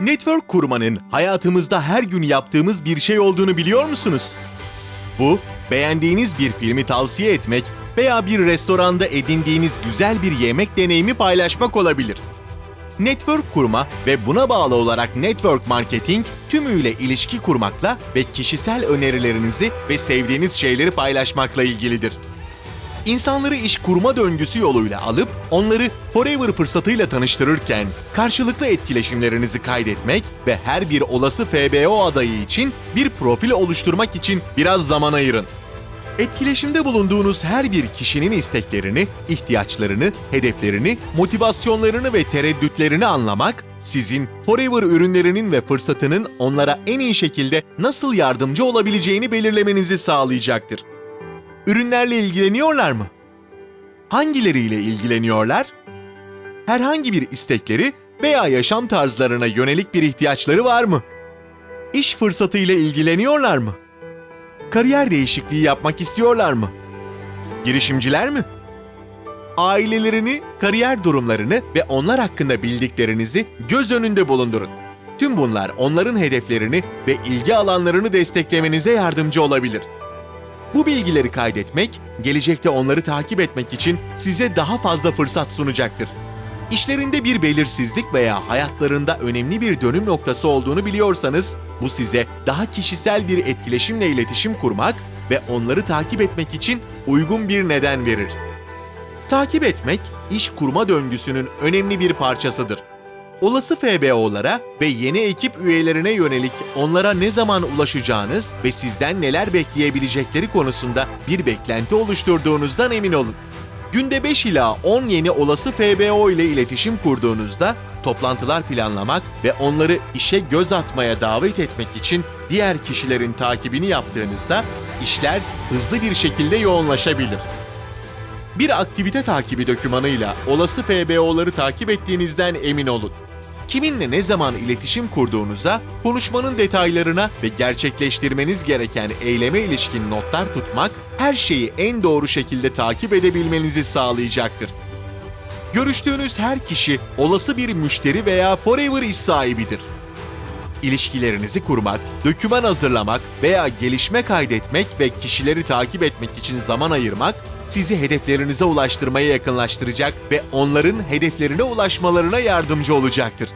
Network kurmanın hayatımızda her gün yaptığımız bir şey olduğunu biliyor musunuz? Bu, beğendiğiniz bir filmi tavsiye etmek veya bir restoranda edindiğiniz güzel bir yemek deneyimi paylaşmak olabilir. Network kurma ve buna bağlı olarak network marketing tümüyle ilişki kurmakla ve kişisel önerilerinizi ve sevdiğiniz şeyleri paylaşmakla ilgilidir. İnsanları iş kurma döngüsü yoluyla alıp onları Forever fırsatıyla tanıştırırken karşılıklı etkileşimlerinizi kaydetmek ve her bir olası FBO adayı için bir profil oluşturmak için biraz zaman ayırın. Etkileşimde bulunduğunuz her bir kişinin isteklerini, ihtiyaçlarını, hedeflerini, motivasyonlarını ve tereddütlerini anlamak, sizin Forever ürünlerinin ve fırsatının onlara en iyi şekilde nasıl yardımcı olabileceğini belirlemenizi sağlayacaktır. Ürünlerle ilgileniyorlar mı? Hangileriyle ilgileniyorlar? Herhangi bir istekleri veya yaşam tarzlarına yönelik bir ihtiyaçları var mı? İş fırsatıyla ilgileniyorlar mı? Kariyer değişikliği yapmak istiyorlar mı? Girişimciler mi? Ailelerini, kariyer durumlarını ve onlar hakkında bildiklerinizi göz önünde bulundurun. Tüm bunlar onların hedeflerini ve ilgi alanlarını desteklemenize yardımcı olabilir. Bu bilgileri kaydetmek, gelecekte onları takip etmek için size daha fazla fırsat sunacaktır. İşlerinde bir belirsizlik veya hayatlarında önemli bir dönüm noktası olduğunu biliyorsanız, bu size daha kişisel bir etkileşimle iletişim kurmak ve onları takip etmek için uygun bir neden verir. Takip etmek, iş kurma döngüsünün önemli bir parçasıdır. Olası FBO'lara ve yeni ekip üyelerine yönelik onlara ne zaman ulaşacağınız ve sizden neler bekleyebilecekleri konusunda bir beklenti oluşturduğunuzdan emin olun. Günde 5 ila 10 yeni olası FBO ile iletişim kurduğunuzda toplantılar planlamak ve onları işe göz atmaya davet etmek için diğer kişilerin takibini yaptığınızda işler hızlı bir şekilde yoğunlaşabilir. Bir aktivite takibi dokümanıyla olası FBO'ları takip ettiğinizden emin olun. Kiminle ne zaman iletişim kurduğunuza, konuşmanın detaylarına ve gerçekleştirmeniz gereken eyleme ilişkin notlar tutmak her şeyi en doğru şekilde takip edebilmenizi sağlayacaktır. Görüştüğünüz her kişi olası bir müşteri veya forever iş sahibidir. İlişkilerinizi kurmak, doküman hazırlamak veya gelişme kaydetmek ve kişileri takip etmek için zaman ayırmak sizi hedeflerinize ulaştırmaya yakınlaştıracak ve onların hedeflerine ulaşmalarına yardımcı olacaktır.